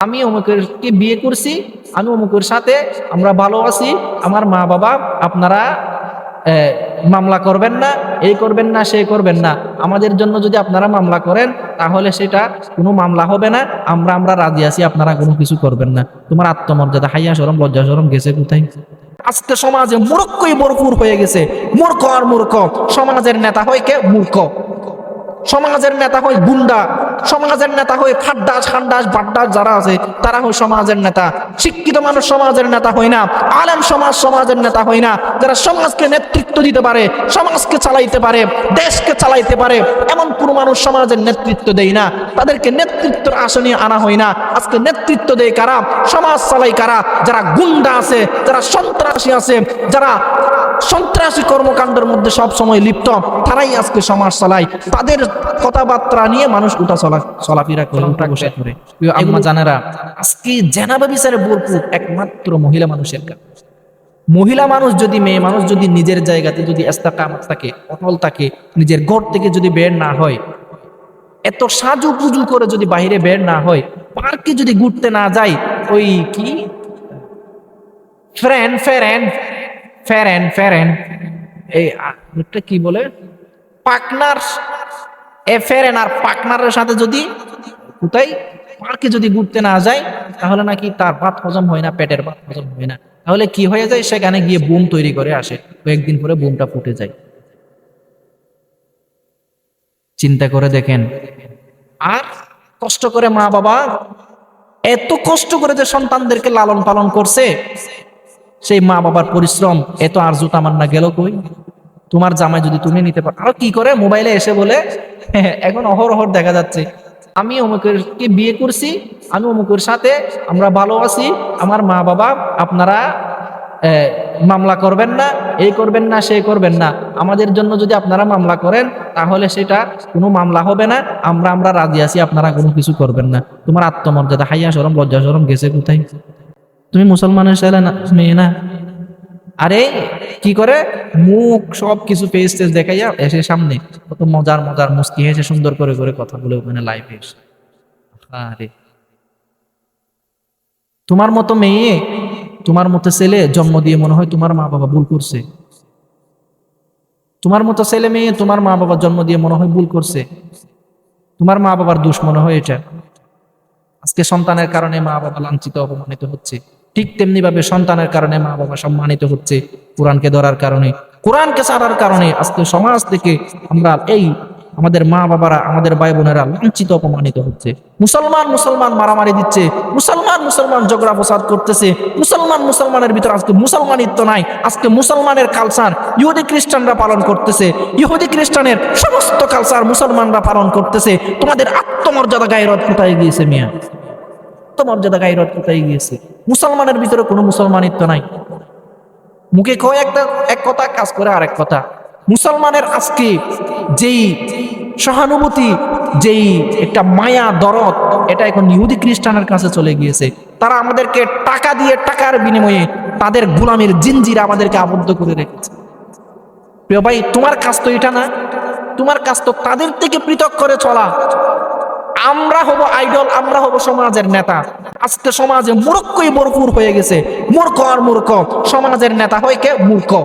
আমি অমুকেরকে বিয়ে করছি, আমি অমুকের সাথে আমরা ভালো আছি, আমার মা বাবা আপনারা মামলা করবেন না, এই করবেন না, সে করবেন না। আমাদের জন্য যদি আপনারা মামলা করেন, তাহলে সেটা কোনো মামলা হবে না, আমরা আমরা রাজি আছি, আপনারা কোনো কিছু করবেন না। তোমার আত্মমর্যাদা, হাইয়া সরম লজ্জা সরম গেছে কোথায়? আজকে সমাজে মূর্খই ভরপুর হয়ে গেছে। মূর্খ আর মূর্খ, সমাজের নেতা হয় কে? মূর্খ। সমাজের নেতা হয় গুন্ডা। সমাজের নেতা হয় খাড্ডাস, খান্ডাস, বাড্ডাস যারা আছে, তারা হয় সমাজের নেতা। শিক্ষিত মানুষ সমাজের নেতা হয় না, আলেম সমাজ সমাজের নেতা হয় না। যারা সমাজকে নেতৃত্ব দিতে পারে, সমাজকে চালাইতে পারে, দেশকে চালাইতে পারে, এমন কোনো মানুষ সমাজের নেতৃত্ব দেয় না। তাদেরকে নেতৃত্বের আসনে আনা হয় না। আজকে নেতৃত্ব দেয় কারা? সমাজ চালাই কারা? যারা গুন্ডা আছে, যারা সন্ত্রাসী আছে, যারা সন্ত্রাসী কর্মকাণ্ডের মধ্যে সব সময় লিপ্ত। তারাই আজকে সমাজ চালায়। তাদের কথাবার্তা নিয়ে মানুষ উঠা চলা চলাফেরা করে উঠা বসা করে। আম্মা জানেরা আজকে জেনাবা বিচারে ভরপুর একমাত্র মহিলা মানুষের কাজ। মহিলা মানুষ যদি মেয়ে মানুষ যদি নিজের জায়গাতে যদি এস্তাকামত থাকে অটল থাকে নিজের ঘর থেকে যদি বের না হয় এত সাজু পুজু করে যদি বাইরে বের না হয় পার্কে যদি ঘুরতে না যায় ওই কি? ফ্রেন্ড ফেরেন ফেরেন ফেরেন। এই, আ- কি বলে? পাকনার এ ফেরেন আর পাকনারের সাথে যদি কোথায় পার্কে যদি ঘুরতে না যায়, তাহলে নাকি তার ভাত হজম হয় না, পেটের ভাত হজম হয় না। তাহলে কি হয়ে যায়? সেখানে গিয়ে বুম তৈরি করে আসে। কয়েকদিন পরে বুমটা ফুটে যায়। চিন্তা করে দেখেন। আর কষ্ট করে মা বাবা এত কষ্ট করে যে সন্তানদেরকে লালন পালন করছে সেই মা বাবার পরিশ্রম এত আরজু তামান্না গেল কই? তোমার জামাই যদি তুমি নিতে পারো আরও কি করে? মোবাইলে এসে বলে "হ্যাঁ, এখন অহর অহর দেখা যাচ্ছে। আমি অমুকেরকে বিয়ে করছি আমি অমুকের সাথে আমরা ভালো আছি আমার মা বাবা আপনারা মামলা করবেন না এই করবেন না সে করবেন না। আমাদের জন্য যদি আপনারা মামলা করেন তাহলে সেটা কোনো মামলা হবে না। আমরা আমরা রাজি আছি আপনারা কোনো কিছু করবেন না। তোমার আত্মমর্যাদা হাইয়া সরম লজ্জা সরম গেছে কোথায়? তুমি মুসলমানের ছেলে না, মেয়ে না? আরে, কি করে? মুখ সব কিছু ফেস টেস দেখাইয়া এসে সামনে। কত মজার মজার মুস্কি হেসে সুন্দর করে করে কথা বলে ওখানে লাইভে এসে। আরে। তোমার মতো মেয়ে, তোমার মতো ছেলে জন্ম দিয়ে মনে হয় তোমার মা বাবা ভুল করছে। তোমার মতো ছেলে মেয়ে তোমার মা বাবা জন্ম দিয়ে মনে হয় ভুল করছে। তোমার মা বাবার দোষ মনে হয় এটা। আজকে সন্তানের কারণে মা বাবা লাঞ্ছিত, অপমানিত হচ্ছে। ঠিক তেমনি ভাবে সন্তানের কারণে মা বাবা সম্মানিত হচ্ছে কোরআনকে ধরার কারণে, কোরআনকে ছাড়ার কারণে আজকে সমাজ থেকে আমরা এই আমাদের মা বাবারা আমাদের ভাই বোনেরা লাঞ্ছিত, অপমানিত হচ্ছে। মুসলমান মুসলমান মারামারি দিচ্ছে, মুসলমান মুসলমান ঝগড়া ফসাদ করতেছে, মুসলমান মুসলমানের ভিতর আজকে মুসলমানিত্ব নাই, আজকে মুসলমানের কালচার ইহুদি খ্রিস্টানরা পালন করতেছে, ইহুদি খ্রিস্টানের সমস্ত কালচার মুসলমানরা পালন করতেছে। তোমাদের আত্মমর্যাদা গায়রত কোথায় গিয়েছে মিয়া? আত্মমর্যাদা গায়রত কোথায় গিয়েছে। মুসলমানের ভিতরে কোনো মুসলমানিত্ব নাই। মুখে কয় একটা, এক কথা, কাজ করে আরেক কথা। মুসলমানের আজকে যেই সহানুভূতি, যেই একটা মায়া, দরদ, এটা এখন ইহুদি খ্রিস্টানের কাছে চলে গিয়েছে। তারা আমাদেরকে টাকা দিয়ে টাকার বিনিময়ে তাদের গোলামের জিনজিরা আমাদেরকে আবদ্ধ করে রেখেছে। প্রিয় ভাই, তোমার কাজ তো এটা না। তোমার কাজ তো তাদের থেকে পৃথক করে চলা। আমরা হব আইডল, আমরা হব সমাজের নেতা। আজকে সমাজে মূর্খই ভরপুর হয়ে গেছে। মূর্খ আর মূর্খ, সমাজের নেতা হয় কে? মূর্খ।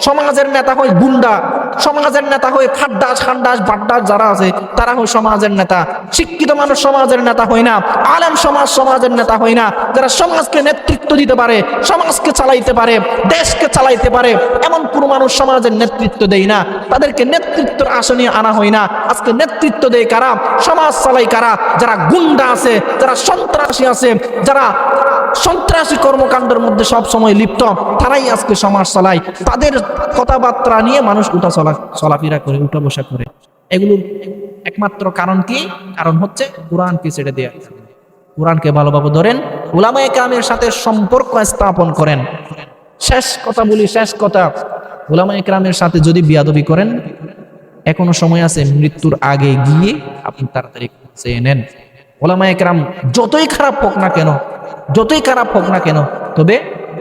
সমাজের নেতা হয় গুন্ডা। সমাজের নেতা হয় খাড্ডাস খান্ডাস বাড্ডাস যারা আছে, তারা হয় সমাজের নেতা। শিক্ষিত মানুষ সমাজের নেতা হয় না, আলেম সমাজ সমাজের নেতা হয় না। যারা সমাজকে নেতৃত্ব দিতে পারে, সমাজকে চালাইতে পারে, দেশকে চালাইতে পারে, এমন কোনো মানুষ সমাজের নেতৃত্ব দেয় না। তাদেরকে নেতৃত্বের আসনে আনা হয় না। আজকে নেতৃত্ব দেয় কারা? সমাজ চালাই কারা? যারা গুন্ডা আছে, যারা সন্ত্রাসী আছে, যারা সন্ত্রাসী কর্মকাণ্ডের মধ্যে সব সময় লিপ্ত। তারাই আজকে সমাজ চালায়। তাদের কথাবার্তা নিয়ে মানুষ উঠা চলা, চলাফেরা করে, উঠা বসা করে। এগুলোর একমাত্র কারণ কি? কারণ হচ্ছে কোরআনকে ছেড়ে দেয়া। কোরআনকে ভালোভাবে ধরেন ওলামায়ে কামের সাথে সম্পর্ক স্থাপন করেন। শেষ কথা বলি, শেষ কথা। ওলামায়ে কামের সাথে যদি বিয়াদবি করেন, এখনও সময় আছে মৃত্যুর আগে গিয়ে আপনি তাড়াতাড়ি চেয়ে নেন। ওলামা একরাম যতই খারাপ হোক না কেন, যতই খারাপ হোক না কেন, তবে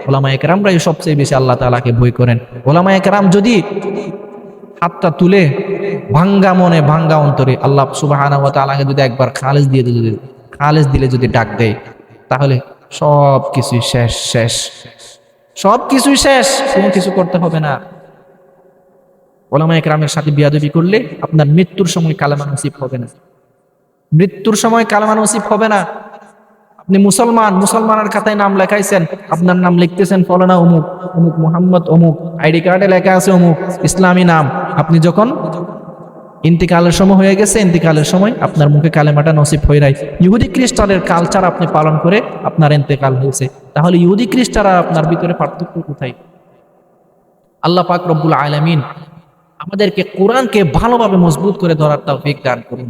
ওলামা একরামরাই সবচেয়ে বেশি আল্লাহ তালাকে ভয় করেন। ওলামা একরাম যদি হাতটা তুলে ভাঙ্গা মনে ভাঙ্গা অন্তরে আল্লাহ সুবাহ যদি একবার খালেজ দিয়ে দিল খালেজ দিলে যদি ডাক দেয়, তাহলে সব কিছুই শেষ শেষ। সব কিছুই শেষ, কোনো কিছু করতে হবে না। ওলামা একরামের সাথে বিয়াদবি করলে আপনার মৃত্যুর সময় কালেমা নসিব হবে না। মৃত্যুর সময় কালেমা নসিব হবে না। আপনি মুসলমান, মুসলমানের খাতায় নাম লেখাইছেন, আপনার নাম লিখতেছেন ফলনা অমুক অমুক মোহাম্মদ, অমুক, আইডি কার্ডে লেখা আছে অমুক, ইসলামী নাম। আপনি যখন ইন্তিকালের সময় হয়ে গেছে, ইন্তিকালের সময় আপনার মুখে কালেমাটা নসিব হয়ে যায় ইহুদি খ্রিস্টানের কালচার আপনি পালন করে আপনার ইন্তেকাল হয়েছে। তাহলে ইহুদি খ্রিস্টারা আপনার ভিতরে পার্থক্য কোথায়? আল্লাহ পাক রব্বুল আলামিন আমাদেরকে কোরআনকে ভালোভাবে মজবুত করে ধরার তৌফিক দান করুন।